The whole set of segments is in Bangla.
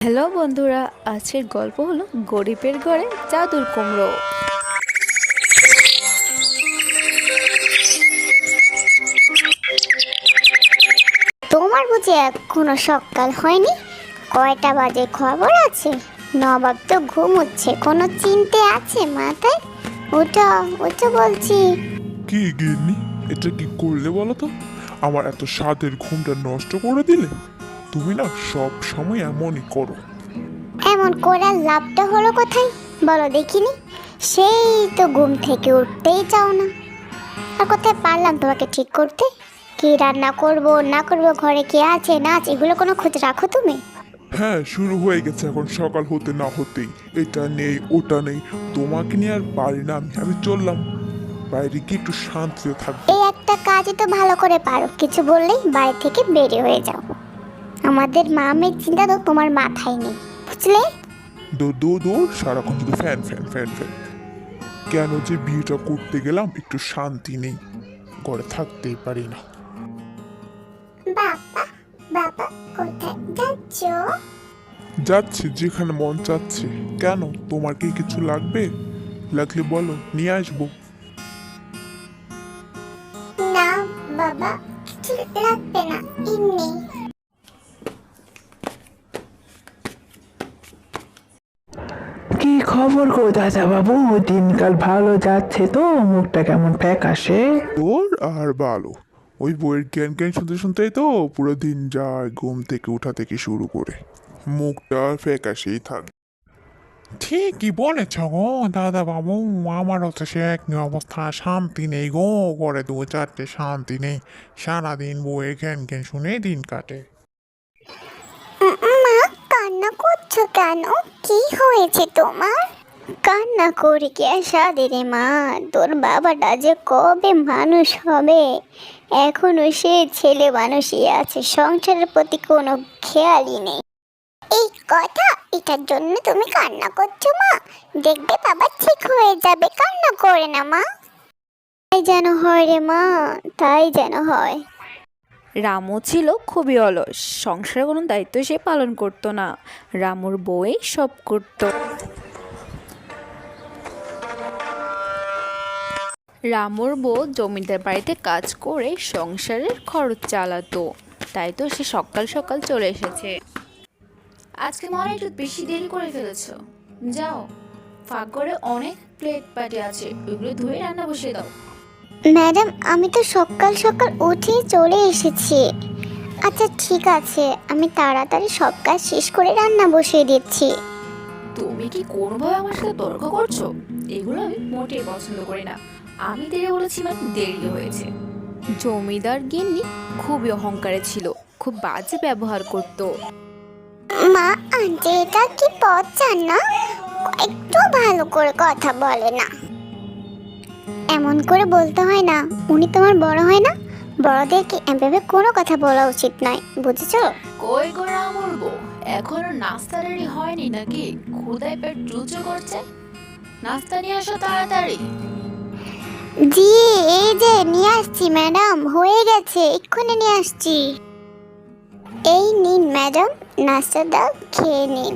হ্যালো বন্ধুরা আজকের গল্প হলো গরিবের ঘরে জাদুর কুমড়ো। তোমার বুঝি এখনও সকাল হয়নি? কয়টা বাজে খবর আছে? নবাব তো ঘুমোচ্ছে কোনো চিনতে আছে মাথায়? ওটা ওটা বলছি। কি গিন্নি এটা কি করলে বলো তো? আমার এত স্বাদের ঘুমটা নষ্ট করে দিলে? তুমি না সব সময় এমনই করো। এমন করার লাভটা হলো কোথায়? বলো দেখিনি? সেই তো ঘুম থেকে উঠতেই চাও না। আর কোথায় পারলাম তোমাকে ঠিক করতে? কি রান্না করব না করব ঘরে কে আছে না আছে এগুলো কোনো খোঁজ রাখো তুমি? হ্যাঁ শুরু হয়ে গেছে এখন সকাল হতে না হতেই। এটা নেই ওটা নেই তোমাকে নিয়ে আর পারি না আমি আমি চললাম। বাইরে গিয়ে একটু শান্তিতে থাকব। এই একটা কাজই তো ভালো করে পারো কিছু বললেই বাড়ি থেকে বেরে হয়ে যাও। আমাদের মামের চিন্তা তো তোমার মাথায় নেই বুঝলে? দৌড় দৌড় দৌড় সারাক্ষণ শুধু ফ্যান ফ্যান ফ্যান ফ্যান। কেন যে বিয়েটা করতে গেলাম একটু শান্তি নেই। ঘরে থাকতেই পারি না। বাবা বাবা কোথায় যাচ্ছ? যাচ্ছি যেখানে মন চাচ্ছে। কেন? তোমার কি কিছু লাগবে? লাগলে বলো নিয়ে আসব। খবর গো বাবু? দিনকাল ভালো যাচ্ছে তো, মুখটা কেমন ফ্যাকাশে? তোর আর ভালো ওই বইয়ের জ্ঞান জ্ঞান শুনতে শুনতেই তো পুরো দিন যায় ঘুম থেকে উঠা থেকে শুরু করে। মুখটা ফ্যাকাশেই থাক। ঠিকই বলেছ গো দাদা বাবু আমারও তো সে এক অবস্থা শান্তি নেই গো করে দু চারটে শান্তি নেই। সারাদিন বইয়ের জ্ঞান জ্ঞান শুনে দিন কাটে। কান্না কেন? কি হয়েছে তোমার? কান্না করি কি সাদে রে মা? তোর বাবাটা যে কবে মানুষ হবে? এখনও সে ছেলে মানুষই আছে সংসারের প্রতি কোনো খেয়ালই নেই। এই কথা এটার জন্য তুমি কান্না করছ মা? দেখবে বাবা ঠিক হয়ে যাবে কান্না করে না মা। তাই যেন হয় রে মা তাই যেন হয়। রামু ছিল খুবই অলস। সংসারে কোনো দায়িত্ব সে পালন করতো না। রামুর বউই সব করতো। রামুর বউ জমিদার বাড়িতে কাজ করে সংসারের খরচ চালাতো। তাই তো সে সকাল সকাল চলে এসেছে। আজকে মনে একটু বেশি দেরি করে ফেলেছো। যাও, ফাঁক করে অনেক প্লেট পাটি আছে। ওইগুলো ধুয়ে রান্না বসিয়ে দাও। ম্যাডাম আমি তো সকাল সকাল উঠে চলে এসেছি। আচ্ছা ঠিক আছে। আমি তাড়াতাড়ি সব কাজ শেষ করে রান্না বসিয়ে দিচ্ছি। তুমি কি কোনোভাবে আমার সাথে তর্ক করছ? এগুলো আমি মোটেই পছন্দ করি না। আমি দেরি বলেছি মানে দেরি হয়েছে। জমিদার গিন্নি খুবই অহংকারে ছিল খুব বাজে ব্যবহার করতো। মা আন্টি এটা কি পথ চান না? একটু ভালো করে কথা বলে না। এমন করে বলতে হয় না। উনি তোমার বড় হয় না? বড়দেরকে এভাবে কোনো কথা বলা উচিত নয় বুঝেছ? কই গোড়া মরবো এখনও নাস্তা রেডি হয়নি নাকি? ক্ষুদায় পেট চুচো করছে? নাস্তা নিয়ে আসো তাড়াতাড়ি। জি এই যে নিয়ে আসছি ম্যাডাম হয়ে গেছে এক্ষুনি নিয়ে আসছি। এই নিন ম্যাডাম নাস্তাটা খেয়ে নিন।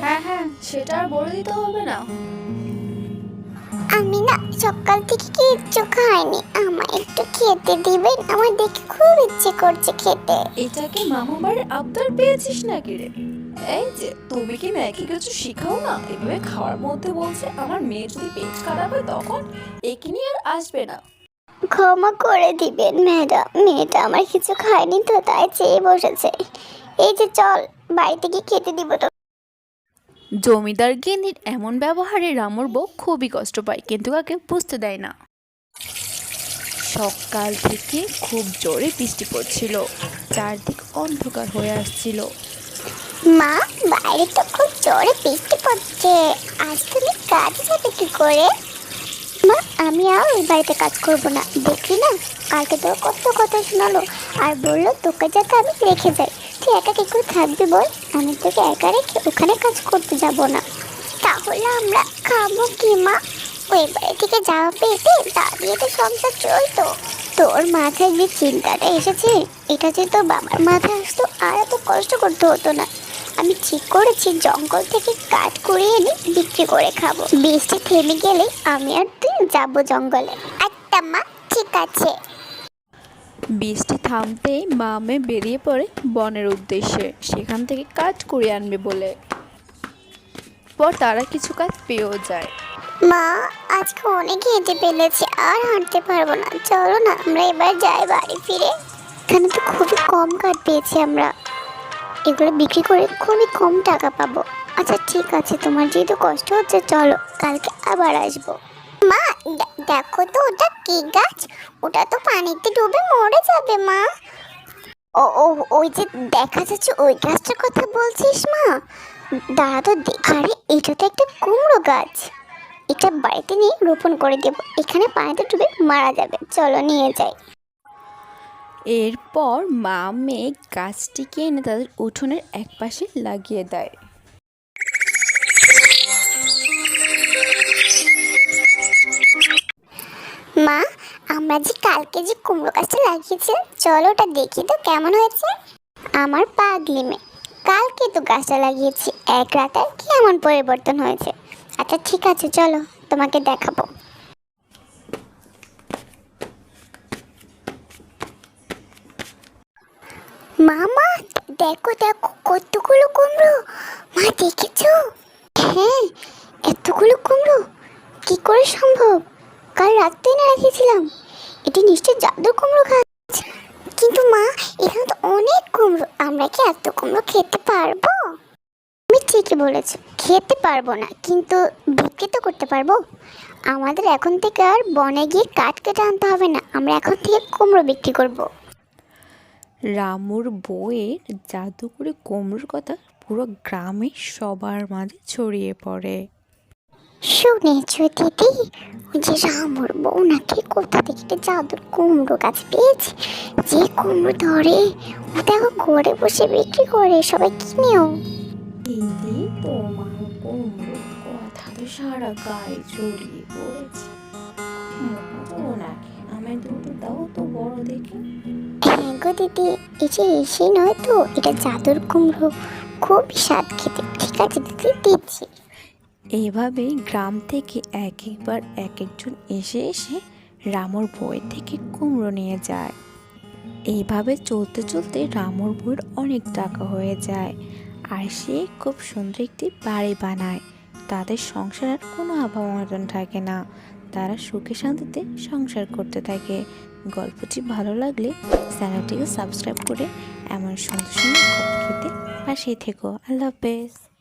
হ্যাঁ হ্যাঁ সেটা আর বলে দিতে হবে না। আমি না সকাল থেকে কিচ্ছু খাইনি। আমায় একটু খেতে দিবেন? আমার দেখে খুব ইচ্ছে করছে খেতে। এটা কি মামু বাড়ির আবদার পেয়েছিস নাকি রে? এই যে তুমি কি মেয়েকে কিছু শিখাও না? এভাবে খাওয়ার মধ্যে বলছে আমার মেয়ে যদি পেট খারাপ হয় তখন একে নিয়ে আর আসবে না? ক্ষমা করে দিবেন ম্যাডাম। মেয়েটা আমার কিছু খায়নি তো তাই চেয়ে বসেছে। এই যে চল বাড়িতে গিয়ে খেতে দিব তো জমিদার গিন্নির এমন ব্যবহারে রামুর বউ খুবই কষ্ট পায়, কিন্তু কাকে বুঝতে দেয় না। সকাল থেকে খুব জোরে বৃষ্টি পড়ছিল, চারদিক অন্ধকার হয়ে আসছিল। মা, বাইরে তো খুব জোরে বৃষ্টি পড়ছে, আজ তুমি কাজে যাবে কি করে? মা, আমি আর ওই বাড়িতে কাজ করব না, দেখলি না? কালকে তোর কত কথা শোনালো, আর বলল তোকে যাতে আমি রেখে যাই। তুই একা কি করে থাকবি বল? আমি তোকে একা রেখে ওখানে কাজ করতে যাব না। তাহলে আমরা খাব কি, মা? ওই বাড়ি থেকে যাওয়া পেটে তা দিয়ে তো সংসার চলতো। তোর মাথায় যে চিন্তাটা এসেছে, এটা যে তোর বাবার মাথায় আসতো আর এত কষ্ট করতে হতো না। আমি ঠিক করেছি জঙ্গল থেকে কাঠ কুড়িয়ে এনে বিক্রি করে খাব। বৃষ্টি থেমে গেলে আমি আর তুই যাব জঙ্গলে। আচ্ছা মা, ঠিক আছে। বৃষ্টি থামতেই মা মেয়ে বেরিয়ে পড়ে বনের উদ্দেশ্যে। সেখান থেকে কাজ করে আনবে বলে। পর তারা কিছু কাজ পেয়েও যায়। মা, আজকে অনেক হেঁটে ফেলেছি, আর হাঁটতে পারব না। চলো না, আমরা এবার যাই বাড়ি ফিরে। এখানে তো খুবই কম কাঠ পেয়েছি আমরা। এগুলো বিক্রি করে খুবই কম টাকা পাবো। আচ্ছা ঠিক আছে, তোমার যেহেতু কষ্ট হচ্ছে, চলো কালকে আবার আসব। মা দেখো তো, ওটা কি গাছ? ওটা তো পানিতে ডুবে মরে যাবে, মা। ও ও, ওই যে দেখা যাচ্ছে ওই গাছটার কথা বলছিস, মা? দাঁড়া তো আরে, এটা তো একটা কুমড়ো গাছ। এটা বাড়িতে নিয়ে রোপণ করে দেব। এখানে পানিতে ডুবে মারা যাবে। চলো, নিয়ে যাই। এরপর মা মেয়ে গাছটিকে এনে তাদের উঠোনের একপাশে লাগিয়ে দেয়। মা, আমরা যে কালকে যে কুমড়ো গাছটা লাগিয়েছিলাম চলো ওটা দেখি তো কেমন হয়েছে। আমার পাগলি মেয়ে, কালকে তো গাছটা লাগিয়েছি, এক রাতে কেমন পরিবর্তন হয়েছে। আচ্ছা ঠিক আছে, চলো, তোমাকে দেখাবো। মামা, দেখো দেখো, কতগুলো কুমড়ো। মা, দেখেছ? হ্যাঁ এতগুলো কুমড়ো, কি করে সম্ভব? কাল রাত্রে না রেখেছিলাম। এটি নিশ্চয় জাদু কুমড়ো গাছ কিন্তু মা, এখানে তো অনেক কুমড়ো। আমরা কি এত কুমড়ো খেতে পারব? তুমি ঠিকই বলেছ, খেতে পারব না, কিন্তু বিক্রি তো করতে পারব। আমাদের এখন থেকে আর বনে গিয়ে কাঠ কেটে আনতে হবে না, আমরা এখন থেকে কুমড়ো বিক্রি করব। রামুর বউয়ের জাদু করে কুমড়োর কথা পুরো গ্রামে সবার মাঝে ছড়িয়ে পড়ে। শুনেছ দিদি? ওই যে রামুর বউ নাকি কোথা থেকে একটা জাদুর কুমড়ো গাছ পেয়েছে? যে কুমড়ো ধরে ও দেখো ঘরে বসে বিক্রি করে সবাই কিনেও। দিদি তোমার কুমড়োর কথা তো সারা গায়ে ছড়িয়ে পড়েছে। নাকি আমায় দুটো দাও তো বড় দেখে। হ্যাঁ গো দিদি এই যে এসে নয় তো এটা জাদুর কুমড়ো। খুবই স্বাদ খেতে। ঠিক আছে দিদি দিচ্ছি। এইভাবেই গ্রাম থেকে এক একবার এক একজন এসে এসে রামর বই থেকে কুমড়ো নিয়ে যায়। এইভাবে চলতে চলতে রামর বইয়ের অনেক টাকা হয়ে যায় আর সে খুব সুন্দর একটি বাড়ি বানায়। তাদের সংসার আর কোনো অভাব অনটন থাকে না। তারা সুখে শান্তিতে সংসার করতে থাকে। গল্পটি ভালো লাগলে চ্যানেলটিকে সাবস্ক্রাইব করে এমন সুন্দর সুন্দর গল্প পাশেই থেকো। আল্লাহ হাফেজ।